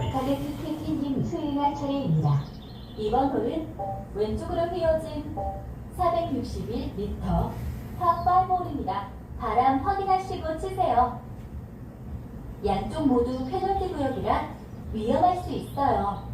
가게트 캔디님 수행할 차례입니다. 이번 홀은 왼쪽으로 휘어진 461m 파5홀입니다. 바람 확인하시고 치세요. 양쪽 모두 페널티 구역이라 위험할 수 있어요.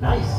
Nice.